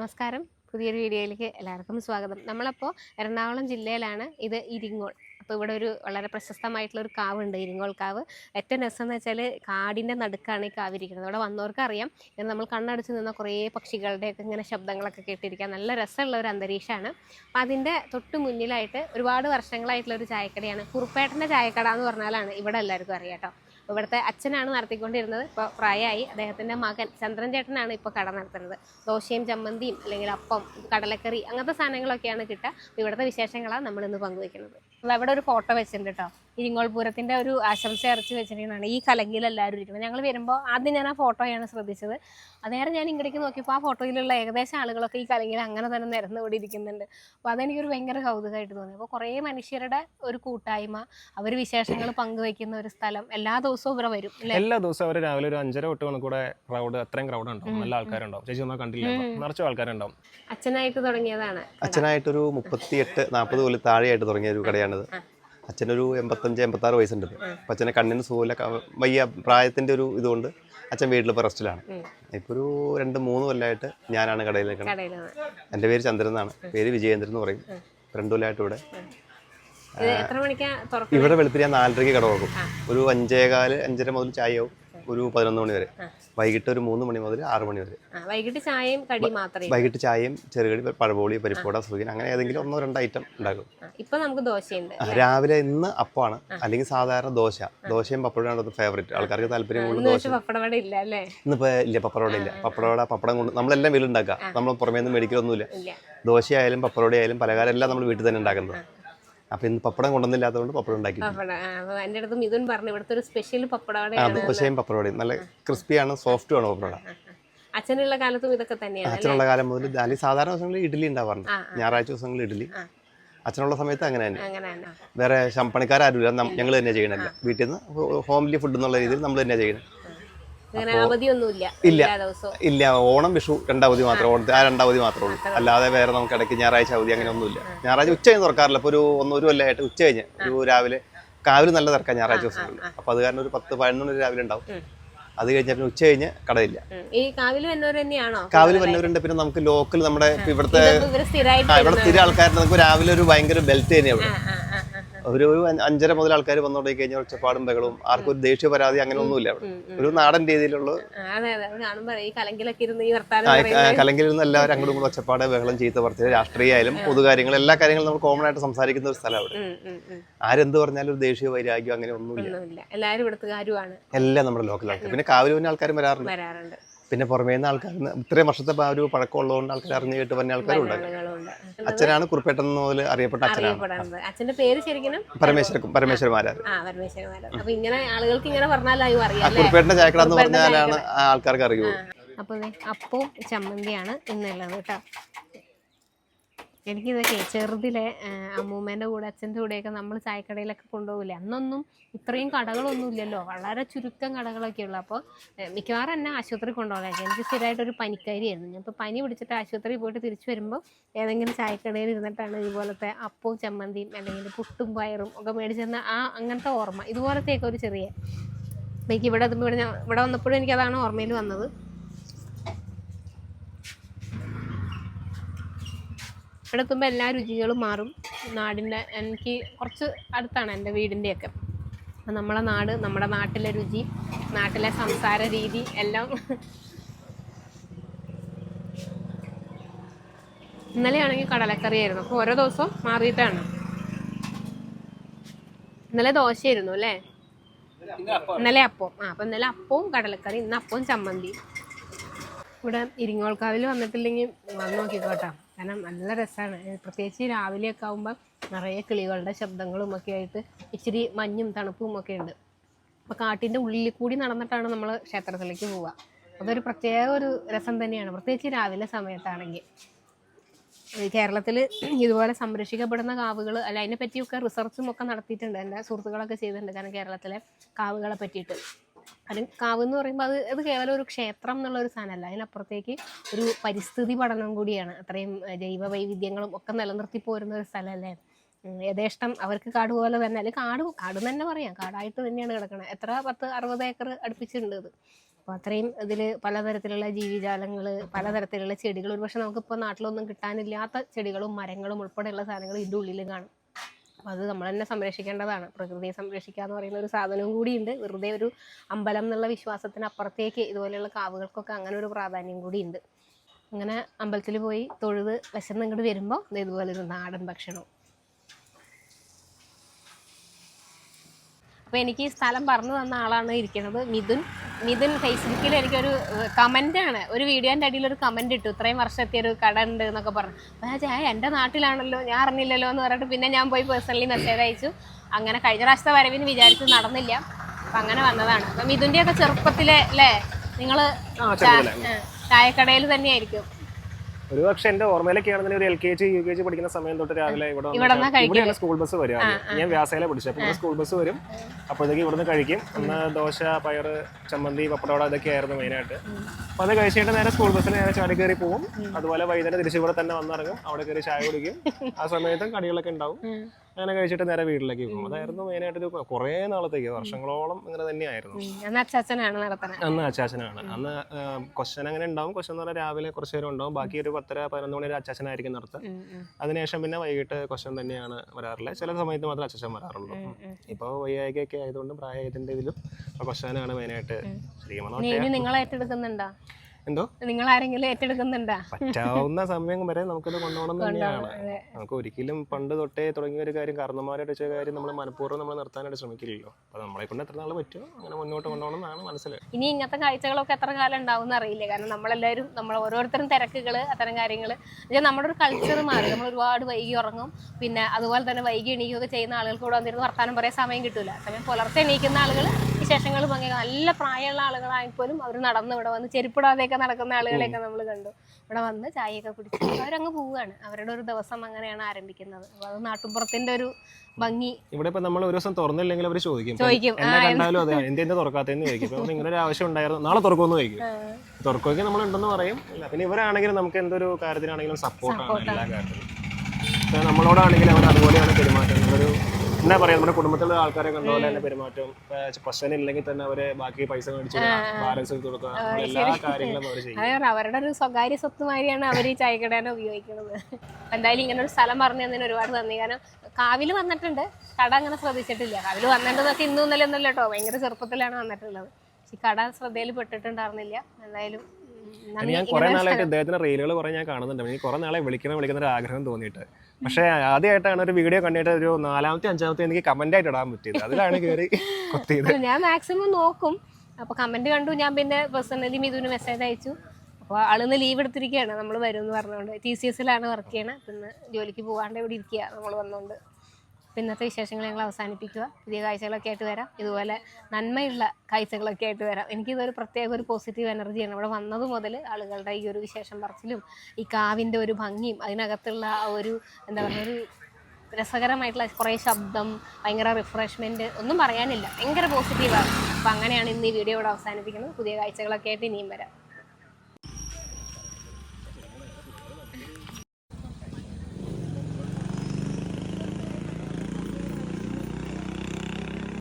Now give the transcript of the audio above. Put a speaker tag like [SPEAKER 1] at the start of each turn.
[SPEAKER 1] നമസ്കാരം. പുതിയൊരു വീഡിയോയിലേക്ക് എല്ലാവർക്കും സ്വാഗതം. നമ്മളപ്പോൾ എറണാകുളം ജില്ലയിലാണ് ഇത് ഇരിങ്ങോൾ. അപ്പോൾ ഇവിടെ ഒരു വളരെ പ്രശസ്തമായിട്ടുള്ള ഒരു കാവുണ്ട് ഇരിങ്ങോൾ കാവ്. ഏറ്റവും രസം എന്ന് വെച്ചാൽ കാടിന്റെ നടുക്കാണ് ഈ കാവ് ഇരിക്കുന്നത് അവിടെ വന്നവർക്ക് അറിയാം. ഇങ്ങനെ നമ്മൾ കണ്ണടച്ച് നിന്ന കുറേ പക്ഷികളുടെയൊക്കെ ഇങ്ങനെ ശബ്ദങ്ങളൊക്കെ കേട്ടിരിക്കാൻ നല്ല രസമുള്ള ഒരു അന്തരീക്ഷമാണ്. അപ്പോൾ അതിന്റെ തൊട്ട് മുന്നിലായിട്ട് ഒരുപാട് വർഷങ്ങളായിട്ടുള്ള ഒരു ചായക്കടയാണ്. കുറുപ്പേട്ടന്റെ ചായക്കട എന്ന് പറഞ്ഞാലാണ് ഇവിടെ എല്ലാവർക്കും അറിയാം കേട്ടോ. ഇവിടുത്തെ അച്ഛനാണ് നടത്തിക്കൊണ്ടിരുന്നത്. ഇപ്പോൾ പ്രായമായി അദ്ദേഹത്തിന്റെ മകൻ ചന്ദ്രൻ ചേട്ടനാണ് ഇപ്പോൾ കട നടത്തുന്നത്. ദോശയും ചമ്മന്തിയും അല്ലെങ്കിൽ അപ്പം കടലക്കറി അങ്ങനത്തെ സാധനങ്ങളൊക്കെയാണ് കിട്ടുക. ഇവിടുത്തെ വിശേഷങ്ങളാണ് നമ്മൾ ഇന്ന് പങ്കുവെക്കുന്നത്. അപ്പോൾ അവിടെ ഒരു ഫോട്ടോ വെച്ചിട്ടുണ്ട് കേട്ടോ. ഇരിങ്ങോൾ പൂരത്തിന്റെ ഒരു ആശംസ അരച്ച് വെച്ചിരിക്കുന്നതാണ്. ഈ കലങ്കിൽ എല്ലാവരും ഇരിക്കുന്നത്. ഞങ്ങൾ വരുമ്പോൾ ആദ്യം ഞാൻ ആ ഫോട്ടോയാണ് ശ്രദ്ധിച്ചത്. അതേറെ ഞാൻ ഇങ്ങടേക്ക് നോക്കിയപ്പോൾ ആ ഫോട്ടോയിലുള്ള ഏകദേശം ആളുകളൊക്കെ ഈ കലങ്കിൽ അങ്ങനെ തന്നെ നിരന്നുകൂടി ഇരിക്കുന്നുണ്ട് അപ്പോൾ അതെനിക്കൊരു ഭയങ്കര കൗതുകമായിട്ട് തോന്നി. അപ്പോൾ കുറേ മനുഷ്യരുടെ ഒരു കൂട്ടായ്മ അവർ വിശേഷങ്ങൾ പങ്കുവയ്ക്കുന്ന ഒരു സ്ഥലം എല്ലാ ദിവസവും ഇവിടെ വരും അല്ലേ
[SPEAKER 2] എല്ലാ ദിവസവും അവർ രാവിലെ ഒരു അഞ്ചര തൊട്ട് മണിക്കൂടെ ക്രൗഡ് അത്രയും ക്രൗഡ് ഉണ്ടാവും. നല്ല ആൾക്കാരുണ്ടാവും. ചേച്ചി ഒന്നും കണ്ടില്ല നിറച്ച ആൾക്കാരുണ്ടാവും.
[SPEAKER 1] അച്ഛനായിട്ട് തുടങ്ങിയതാണ്.
[SPEAKER 3] അച്ഛനായിട്ടൊരു മുപ്പത്തിയെട്ട് നാൽപ്പത് കൊല്ലം താഴെയായിട്ട് തുടങ്ങിയ ഒരു കടയാണിത്. അച്ഛനൊരു എൺപത്തഞ്ച് എൺപത്താറ് വയസ്സുണ്ട് അപ്പം അച്ഛനെ കണ്ണിന് സുഖമില്ല വയ്യ പ്രായത്തിന്റെ ഒരു ഇതുകൊണ്ട് അച്ഛൻ വീട്ടിൽ ഇപ്പോൾ റെസ്റ്റിലാണ്. ഇപ്പോൾ ഒരു രണ്ട് മൂന്ന് കൊല്ലമായിട്ട് ഞാനാണ് കടയിൽ നിൽക്കുന്നത് എന്റെ പേര് ചന്ദ്രൻ എന്നാണ്. പേര് വിജയേന്ദ്രൻ എന്ന് പറയും. രണ്ടു കൊല്ലമായിട്ട് ഇവിടെ. ഇവിടെ വെളുപ്പിന് ഞാൻ നാലരയ്ക്ക് കട തുറക്കും ഒരു അഞ്ചേകാൽ അഞ്ചര മുതൽ ചായയാവും. ഒരു പതിനൊന്ന് മണി വരെ. വൈകിട്ട് ഒരു മൂന്ന് മണി മുതൽ ആറ് മണി വരെ.
[SPEAKER 1] വൈകിട്ട് ചായയും കടി മാത്രമേ
[SPEAKER 3] വൈകിട്ട് ചായയും ചെറുകടി പഴപോളി പരിപ്പോട സുഖിൻ അങ്ങനെ ഏതെങ്കിലും ഒന്നോ രണ്ടോ ഐറ്റം
[SPEAKER 1] ഉണ്ടാകും ഇപ്പൊ നമുക്ക് ദോശയുണ്ട്
[SPEAKER 3] രാവിലെ ഇന്ന് അപ്പമാണ്. അല്ലെങ്കിൽ സാധാരണ ദോശ. ദോശയും പപ്പടമാണ് ഫേവറേറ്റ് ആൾക്കാർക്ക് താല്പര്യം കൂടുതൽ ദോശ.
[SPEAKER 1] പപ്പടവട ഇല്ല അല്ലേ?
[SPEAKER 3] ഇന്നിപ്പോ ഇല്ല പപ്പടവട ഇല്ല. പപ്പടവട പപ്പടം കൊണ്ട് നമ്മളെല്ലാം വീട്ടിലുണ്ടാക്കുക. നമ്മൾ പുറമേ നിന്ന് മേടിക്കലൊന്നുമില്ല ദോശയായാലും പപ്പടവട ആയാലും പലഹാരം എല്ലാം നമ്മൾ വീട്ടിൽ തന്നെ ഉണ്ടാക്കുന്നത്. അപ്പൊ ഇന്ന് പപ്പടം കൊണ്ടുവന്നില്ലാത്തതുകൊണ്ട് പപ്പടം ഉണ്ടാക്കി.
[SPEAKER 1] എന്റെ അടുത്ത് മിഥുൻ പറഞ്ഞു ഇവിടുത്തെ ഒരു സ്പെഷ്യൽ
[SPEAKER 3] ആ
[SPEAKER 1] പപ്പടവടയാണ്
[SPEAKER 3] ദോശയും പപ്പടവടയും. നല്ല ക്രിസ്പിയാണ് സോഫ്റ്റും ആണ് പപ്പടവട.
[SPEAKER 1] അച്ഛനുള്ള കാലത്തും ഇതൊക്കെ തന്നെയാണ്
[SPEAKER 3] അച്ഛനുള്ള കാലം മുതൽ ദാലി സാധാരണ ദിവസങ്ങളിൽ ഇഡ്ഡലി ഉണ്ടാവാറുണ്ട്. ഞായറാഴ്ച ദിവസങ്ങളിൽ ഇഡ്ഡലി. അച്ഛനുള്ള സമയത്ത് അങ്ങനെ തന്നെ. വേറെ ശമ്പണിക്കാരും ഞങ്ങൾ തന്നെ ചെയ്യണല്ലോ വീട്ടിൽ നിന്ന് ഹോംലി ഫുഡ് എന്നുള്ള രീതിയിൽ നമ്മൾ തന്നെ ചെയ്യണം ഇല്ല. ഇല്ല ഓണം വിഷു രണ്ടാവധി മാത്രമേ ഓണത്തിന് ആ രണ്ടാവധി മാത്രമേ ഉള്ളൂ. അല്ലാതെ വേറെ നമുക്ക് ഇടയ്ക്ക് ഞായറാഴ്ച അവധി അങ്ങനെ ഒന്നുമില്ല. ഞായറാഴ്ച ഉച്ച കഴിഞ്ഞ് തുറക്കാറില്ല. ഇപ്പോൾ ഒരു ഒന്നൊരു കൊല്ലമായിട്ട് ഉച്ച കഴിഞ്ഞ് ഒരു രാവിലെ കാവിൽ നല്ല തിരക്കാം ഞായറാഴ്ച ദിവസങ്ങളിൽ അപ്പോൾ അത് കാരണം ഒരു പത്ത് പതിനൊന്ന് മണി രാവിലെ ഉണ്ടാവും. അത് കഴിഞ്ഞാൽ പിന്നെ ഉച്ച കഴിഞ്ഞ് കടയില്ല
[SPEAKER 1] കാവിൽ
[SPEAKER 3] കാവിൽ വന്നവരുണ്ട്. പിന്നെ നമുക്ക് ലോക്കൽ നമ്മുടെ ഇവിടുത്തെ ഇവിടെ സ്ഥിര ആൾക്കാരുടെ നമുക്ക് രാവിലെ ഒരു ഭയങ്കര ബെൽറ്റ് തന്നെയാണ് ഇവിടെ. ഒരു ഒരു അഞ്ചര മുതൽ ആൾക്കാർ വന്നോടേ കഴിഞ്ഞാൽ ഒച്ചപ്പാടും ബഹളവും ആർക്കും ഒരു ദേഷ്യ പരാതി അങ്ങനെ ഒന്നുമില്ല അവിടെ. ഒരു നാടൻ രീതിയിലുള്ള കലങ്കിലിരുന്ന് എല്ലാവരും അങ്ങോട്ടും കൂടെ ഒച്ചപ്പാട് ബഹളം ചെയ്ത് പറഞ്ഞ രാഷ്ട്രീയ ആയാലും പൊതുകാര്യങ്ങൾ എല്ലാ കാര്യങ്ങളും നമ്മൾ കോമൺ ആയിട്ട് സംസാരിക്കുന്ന ഒരു സ്ഥലം അവിടെ. ആരെന്ത് പറഞ്ഞാലും ഒരു ദേശീയ വൈരാഗ്യം അങ്ങനെ ഒന്നുമില്ല.
[SPEAKER 1] എല്ലാവരും
[SPEAKER 3] എല്ലാം നമ്മുടെ ലോക്കൽ ആൾക്കാർ പിന്നെ കാവലൂരിന് ആൾക്കാരും വരാറുണ്ട്.
[SPEAKER 1] വരാറുണ്ട്.
[SPEAKER 3] പിന്നെ പുറമേ നിന്ന് ആൾക്കാർ ഇത്രയും വർഷത്തെ ആ ഒരു പഴക്കമുള്ളതുകൊണ്ട് ആൾക്കാർ അറിഞ്ഞു കേട്ട് പറഞ്ഞ
[SPEAKER 1] ആൾക്കാരുണ്ട്
[SPEAKER 3] അച്ഛനാണ് കുറിപ്പേട്ടൻ മുതൽ അറിയപ്പെട്ട അച്ഛനാണ്.
[SPEAKER 1] അച്ഛന്റെ പേര് ശരിക്കും
[SPEAKER 3] പരമേശ്വര പരമേശ്വരമാരാർ
[SPEAKER 1] ആ പരമേശ്വരന്മാരാണ്. അപ്പൊ ഇങ്ങനെ ആളുകൾക്ക് ഇങ്ങനെ പറഞ്ഞാലായും അറിയാം
[SPEAKER 3] കുറിപ്പേട്ടന്റെ ചായക്കട എന്ന് പറഞ്ഞാലാണ് ആൾക്കാർക്ക് അറിയുള്ളൂ.
[SPEAKER 1] അപ്പോൾ ദേ അപ്പവും ചമ്മന്തിയാണ് ഇന്നുള്ളത് കേട്ടോ. എനിക്കിതൊക്കെ ചെറുതിലെ അമ്മൂമ്മേന്റെ കൂടെ അച്ഛന്റെ കൂടെയൊക്കെ നമ്മൾ ചായക്കടയിലൊക്കെ കൊണ്ടുപോകില്ലേ അന്നൊന്നും ഇത്രയും കടകളൊന്നും ഇല്ലല്ലോ വളരെ ചുരുക്കം കടകളൊക്കെ ഉള്ളു അപ്പോൾ മിക്കവാറും എന്നെ ആശുപത്രി കൊണ്ടുപോകാനൊക്കെ എനിക്ക് സ്ഥിരമായിട്ടൊരു പനിക്കാരിയായിരുന്നു. ഞാൻ ഇപ്പോൾ പനി പിടിച്ചിട്ട് ആശുപത്രി പോയിട്ട് തിരിച്ചു വരുമ്പോൾ ഏതെങ്കിലും ചായക്കടയിൽ ഇരുന്നിട്ടാണ് ഇതുപോലത്തെ അപ്പവും ചമ്മന്തിയും അല്ലെങ്കിൽ പുട്ടും പയറും ഒക്കെ മേടിച്ചെന്ന ആ അങ്ങനത്തെ ഓർമ്മ. ഇതുപോലത്തെയൊക്കെ ഒരു ചെറിയ എനിക്ക് ഇവിടെ ഇവിടെ ഇവിടെ വന്നപ്പോഴും എനിക്കതാണ് ഓർമ്മയിൽ വന്നത്. ഇവിടെ എത്തുമ്പോൾ എല്ലാ രുചികളും മാറും. നാടിന്റെ എനിക്ക് കുറച്ച് അടുത്താണ് എന്റെ വീടിന്റെയൊക്കെ അപ്പം നമ്മളെ നാട് നമ്മുടെ നാട്ടിലെ രുചി നാട്ടിലെ സംസാര രീതി എല്ലാം. ഇന്നലെയാണെങ്കിൽ കടലക്കറിയായിരുന്നു. അപ്പോൾ ഓരോ ദിവസവും മാറിയിട്ടാണ്. ഇന്നലെ ദോശയായിരുന്നു അല്ലേ? ഇന്നലെ അപ്പം. ആ അപ്പം ഇന്നലെ അപ്പവും കടലക്കറി ഇന്ന് അപ്പവും ചമ്മന്തി. ഇവിടെ ഇരിങ്ങോൾക്കാവിൽ വന്നിട്ടില്ലെങ്കിൽ വന്ന് നോക്കിക്കോട്ടോ. കാരണം നല്ല രസമാണ് പ്രത്യേകിച്ച് രാവിലെയൊക്കെ ആകുമ്പോൾ നിറയെ കിളികളുടെ ശബ്ദങ്ങളും ഒക്കെ ആയിട്ട് ഇച്ചിരി മഞ്ഞും തണുപ്പും ഒക്കെ ഉണ്ട്. അപ്പോൾ കാട്ടിന്റെ ഉള്ളിൽ കൂടി നടന്നിട്ടാണ് നമ്മൾ ക്ഷേത്രത്തിലേക്ക് പോവുക. അതൊരു പ്രത്യേക ഒരു രസം തന്നെയാണ്. പ്രത്യേകിച്ച് രാവിലെ സമയത്താണെങ്കിൽ. കേരളത്തിൽ ഇതുപോലെ സംരക്ഷിക്കപ്പെടുന്ന കാവുകൾ അല്ല അതിനെ പറ്റിയൊക്കെ റിസർച്ചും ഒക്കെ നടത്തിയിട്ടുണ്ട്. എന്റെ സുഹൃത്തുക്കളൊക്കെ ചെയ്തിട്ടുണ്ട്. കാരണം കേരളത്തിലെ കാവുകളെ പറ്റിയിട്ട്. അത് കാവ് എന്ന് പറയുമ്പോൾ അത് അത് കേവലം ഒരു ക്ഷേത്രം എന്നുള്ള ഒരു സാധനമല്ല. അതിനപ്പുറത്തേക്ക് ഒരു പരിസ്ഥിതി പഠനം കൂടിയാണ്. അത്രയും ജൈവ വൈവിധ്യങ്ങളും ഒക്കെ നിലനിർത്തി പോരുന്ന ഒരു സ്ഥലമല്ലേ? യഥേഷ്ടം അവർക്ക് കാട് പോലെ തന്നെ അല്ലെങ്കിൽ കാട് കാട് തന്നെ പറയാം. കാടായിട്ട് തന്നെയാണ് കിടക്കുന്നത് എത്ര പത്ത് അറുപത് ഏക്കർ അടുപ്പിച്ചിട്ടുണ്ട് അപ്പോൾ അത്രയും ഇതിൽ പലതരത്തിലുള്ള ജീവിജാലങ്ങൾ പലതരത്തിലുള്ള ചെടികൾ ഒരുപക്ഷെ നമുക്കിപ്പോൾ നാട്ടിലൊന്നും കിട്ടാനില്ലാത്ത ചെടികളും മരങ്ങളും ഉൾപ്പെടെയുള്ള സാധനങ്ങൾ ഇതിന്റെ ഉള്ളിൽ കാണും. അപ്പോൾ അത് നമ്മൾ തന്നെ സംരക്ഷിക്കേണ്ടതാണ്. പ്രകൃതിയെ സംരക്ഷിക്കുക എന്ന് പറയുന്ന ഒരു സാധനവും കൂടിയുണ്ട്. വെറുതെ ഒരു അമ്പലം എന്നുള്ള വിശ്വാസത്തിന് അപ്പുറത്തേക്ക് ഇതുപോലെയുള്ള കാവുകൾക്കൊക്കെ അങ്ങനെ ഒരു പ്രാധാന്യം കൂടിയുണ്ട്. അങ്ങനെ അമ്പലത്തിൽ പോയി തൊഴുത് വിശന്ന് ഇങ്ങോട്ട് വരുമ്പോൾ ഇതുപോലെ ഒരു നാടൻ ഭക്ഷണവും അപ്പോൾ എനിക്ക് ഈ സ്ഥലം പറഞ്ഞു തന്ന ആളാണ് ഇരിക്കുന്നത് മിഥുൻ. മിഥുൻ ഫേസ്ബുക്കിൽ എനിക്കൊരു ആണ് ഒരു വീഡിയോന്റെ അടിയിൽ ഒരു കമന്റ് ഇട്ടു. ഇത്രയും വർഷത്തെ ഒരു കട ഉണ്ട് എന്നൊക്കെ പറഞ്ഞു. അപ്പോൾ ഞാൻ ചായ എന്റെ നാട്ടിലാണല്ലോ? ഞാൻ അറിഞ്ഞില്ലല്ലോ എന്ന് പറഞ്ഞിട്ട് പിന്നെ ഞാൻ പോയി പേഴ്സണലി മെസ്സേജ് അയച്ചു. അങ്ങനെ കഴിഞ്ഞ പ്രാവശ്യത്തെ വരവിന് വിചാരിച്ച് നടന്നില്ല. അപ്പം അങ്ങനെ വന്നതാണ്. അപ്പം മിഥുന്റെയൊക്കെ ചെറുപ്പത്തിലെ അല്ലേ നിങ്ങൾ ചായക്കടയിൽ തന്നെയായിരിക്കും.
[SPEAKER 2] ഒരു പക്ഷെ എന്റെ ഓർമ്മയിലൊക്കെ ആണെന്നുണ്ടെങ്കിൽ ഒരു L K G U K G പഠിക്കുന്ന സമയം തൊട്ട് രാവിലെ ഇവിടെ വന്നിട്ട്. ഇവിടെയാണ് സ്കൂൾ ബസ് വരിക ഞാൻ വ്യാസയിലെ പഠിച്ചത് അപ്പൊ സ്കൂൾ ബസ് വരും. അപ്പോഴത്തേക്ക് ഇവിടുന്ന് കഴിക്കും. അന്ന് ദോശ പയർ ചമ്മന്തി പപ്പടവട ഇതൊക്കെ ആയിരുന്നു മെയിനായിട്ട് അപ്പൊ അത് കഴിച്ചിട്ട് നേരെ സ്കൂൾ ബസ്സിന് നേരെ ചാടി കയറി പോകും അതുപോലെ വൈകുന്നേരം തിരിച്ചു ഇവിടെ തന്നെ വന്നിറങ്ങും. അവിടെ കയറി ചായ കുടിക്കും. ആ സമയത്തും കടികളൊക്കെ ഉണ്ടാവും. അങ്ങനെ കഴിച്ചിട്ട് നേരെ വീട്ടിലേക്ക് പോകും. അതായിരുന്നു മെയിനായിട്ട് ഒരു കുറേ നാളത്തേക്ക് വർഷങ്ങളോളം ഇങ്ങനെ തന്നെയായിരുന്നു.
[SPEAKER 1] അന്ന് അച്ചാച്ചനാണ് നടത്തുന്നത്
[SPEAKER 2] അന്ന് അച്ചാച്ചനാണ്. അന്ന് ക്വസ്റ്റൻ അങ്ങനെ ഉണ്ടാവും. ക്വസ്റ്റൻ എന്ന് പറഞ്ഞാൽ രാവിലെ കുറച്ച് നേരം ഉണ്ടാവും. ബാക്കി ഒരു പത്തര പതിനൊന്ന് മണി ഒരു അച്ചാച്ചനായിരിക്കും നടത്തുക അതിനുശേഷം പിന്നെ വൈകിട്ട് ക്വസ്റ്റൻ തന്നെയാണ് വരാറില്ല. ചില സമയത്ത് മാത്രമേ അച്ചാച്ചൻ വരാറുള്ളൂ. ഇപ്പോൾ വൈകായികയൊക്കെ ആയതുകൊണ്ട് പ്രായത്തിന്റെ ഇതിലും ക്വസ്റ്റനാണ് മെയിനായിട്ട് ശരിക്കും
[SPEAKER 1] നിങ്ങൾ ഏറ്റെടുക്കുന്നുണ്ടോ?
[SPEAKER 2] എന്തോ?
[SPEAKER 1] നിങ്ങൾ ആരെങ്കിലും ഏറ്റെടുക്കുന്നുണ്ടോ?
[SPEAKER 2] പറ്റാവുന്ന സമയം വരെ നമുക്കത് കൊണ്ടുപോകണം തന്നെയാണ്. നമുക്ക് ഒരിക്കലും പണ്ട് തൊട്ടേ തുടങ്ങിയ ഒരു കാര്യം കാരണന്മാരായിട്ട് വെച്ച കാര്യം നമ്മൾ മനഃപൂർവം നമ്മൾ നിർത്താനായിട്ട് ശ്രമിക്കില്ലല്ലോ. അപ്പൊ നമ്മളെ കൊണ്ട് എത്ര നാൾ പറ്റുമോ അങ്ങനെ മുന്നോട്ട് കൊണ്ടുപോകണം എന്നാണ് മനസ്സിൽ
[SPEAKER 1] ഇനി ഇങ്ങനത്തെ കാഴ്ചകളൊക്കെ എത്ര കാലം ഉണ്ടാവും അറിയില്ല. കാരണം നമ്മളെല്ലാവരും നമ്മൾ ഓരോരുത്തരും തിരക്കുകൾ അത്തരം കാര്യങ്ങൾ നമ്മുടെ ഒരു കൾച്ചർ മാറി. നമ്മൾ ഒരുപാട് വൈകി ഉറങ്ങും. പിന്നെ അതുപോലെ തന്നെ വൈകി എണീക്കുകയൊക്കെ ചെയ്യുന്ന ആളുകൾക്ക് കൂടെ വന്നിരുന്ന് വർത്താനം പറയാൻ സമയം കിട്ടില്ല സമയം പുലർച്ചെ എണീക്കുന്ന ആളുകൾ വിശേഷങ്ങൾ അങ്ങനെ നല്ല പ്രായമുള്ള ആളുകളായി പോലും അവർ നടന്ന് ഇവിടെ വന്ന് ചെരുപ്പിടാതെയൊക്കെ നടക്കുന്ന ആളുകളെയൊക്കെ നമ്മൾ കണ്ടു. ഇവിടെ വന്ന് ചായയൊക്കെ കുടിച്ച് അവരങ്ങ് പോവുകയാണ്. അവരുടെ ഒരു ദിവസം അങ്ങനെയാണ് ആരംഭിക്കുന്നത്. അപ്പോൾ അത് നാട്ടുമ്പുറത്തിന്റെ ഒരു ഭംഗി.
[SPEAKER 2] ഇവിടെ ഇപ്പൊ നമ്മൾ ഒരു ദിവസം തുറന്നില്ലെങ്കിൽ അവർ ചോദിക്കും.
[SPEAKER 1] ചോദിക്കും.
[SPEAKER 2] കണ്ടാലും അതെ തുറക്കാത്തതെന്ന് ചോദിക്കും. ഇങ്ങനെ ഒരു ആവശ്യം ഉണ്ടായിരുന്നു. നാളെ തുറക്കുമെന്ന് ചോദിക്കും. തുറക്കുമെങ്കിൽ നമ്മൾ ഉണ്ടെന്ന് പറയും. പിന്നെ ഇവരാണെങ്കിലും നമുക്ക് എന്തൊരു കാര്യത്തിനാണെങ്കിലും സപ്പോർട്ടാണ് എല്ലാ കാര്യത്തിലും. ഇപ്പൊ നമ്മളോടാണെങ്കിലും അവർ അതുപോലെയാണ് പെരുമാറ്റം നമ്മളൊരു എന്നാ പറയാ നമ്മുടെ കുടുംബത്തിലുള്ള ആൾക്കാരെ കണ്ട പോലെ തന്നെ പെരുമാറ്റം. പ്രശ്നം ഇല്ലെങ്കിൽ തന്നെ അവർ ബാക്കി പൈസ മേടിച്ചു ബാലൻസ് കൊടുക്കുക എല്ലാ കാര്യങ്ങളും അവർ ചെയ്യും.
[SPEAKER 1] അവരുടെ ഒരു സ്വകാര്യ സ്വത്ത് മാതിരിയാണ് അവർ ഈ ചായക്കടേനെ ഉപയോഗിക്കുന്നത്. എന്തായാലും ഇങ്ങനെ ഒരു സ്ഥലം പറഞ്ഞു തന്നതിന് ഒരുപാട് നന്ദി. കാരണം കാവിൽ വന്നിട്ടുണ്ട്. കട അങ്ങനെ ശ്രദ്ധിച്ചിട്ടില്ല. കാവിൽ വന്നിട്ടുണ്ടെന്നൊക്കെ ഇന്നും ഇന്നലെ ഒന്നല്ലോ കേട്ടോ. ഭയങ്കര ചെറുപ്പത്തിലാണ് വന്നിട്ടുള്ളത്. പക്ഷെ ഈ കട ശ്രദ്ധയിൽ പെട്ടിട്ടുണ്ടായിരുന്നില്ല എന്തായാലും.
[SPEAKER 2] ഞാൻ കുറെ നാളായിട്ട് ഇദ്ദേഹത്തിന്റെ റീലുകൾ കുറെ ഞാൻ കാണുന്നുണ്ട്. എനിക്ക് കുറെ നാളെ വിളിക്കണം വിളിക്കുന്ന ഒരു ആഗ്രഹം തോന്നിയിട്ട്. പക്ഷേ ആദ്യമായിട്ടാണ് ഒരു വീഡിയോ കണ്ടിട്ട് ഒരു നാലാമത്തെ അഞ്ചാമത്തെ എനിക്ക് കമന്റ് ആയിട്ട് ഇടാൻ പറ്റിയത്. അതിലാണ് കയറി കൊത്തിയത്.
[SPEAKER 1] ഞാൻ മാക്സിമം നോക്കും. അപ്പൊ കമന്റ് കണ്ടു. ഞാൻ പിന്നെ പേഴ്സണലി മിഥുന് മെസ്സേജ് അയച്ചു. അപ്പോൾ ആളിന്ന് ലീവ് എടുത്തിരിക്കുകയാണ്. നമ്മൾ വരും എന്ന് പറഞ്ഞുകൊണ്ട്. ടി സി എസിലാണ് വർക്ക് ചെയ്യണത് പിന്നെ ജോലിക്ക് പോകാണ്ട് ഇവിടെ ഇരിക്കുക നമ്മൾ വന്നുകൊണ്ട് അപ്പോൾ ഇന്നത്തെ വിശേഷങ്ങൾ ഞങ്ങൾ അവസാനിപ്പിക്കുക. പുതിയ കാഴ്ചകളൊക്കെ ആയിട്ട് വരാം. ഇതുപോലെ നന്മയുള്ള കാഴ്ചകളൊക്കെ ആയിട്ട് വരാം. എനിക്കിതൊരു പ്രത്യേക ഒരു പോസിറ്റീവ് എനർജിയാണ് ഇവിടെ വന്നത് മുതൽ ആളുകളുടെ ഈ ഒരു വിശേഷം പറച്ചിലും ഈ കാവിന്റെ ഒരു ഭംഗിയും അതിനകത്തുള്ള ആ ഒരു എന്താ പറയുക ഒരു രസകരമായിട്ടുള്ള കുറേ ശബ്ദം ഭയങ്കര റിഫ്രഷ്മെന്റ് ഒന്നും പറയാനില്ല. ഭയങ്കര പോസിറ്റീവാണ് അപ്പോൾ അങ്ങനെയാണ് ഇന്ന് ഈ വീഡിയോ ഇവിടെ അവസാനിപ്പിക്കുന്നത്. പുതിയ കാഴ്ചകളൊക്കെ ആയിട്ട് ഇനിയും വരാം.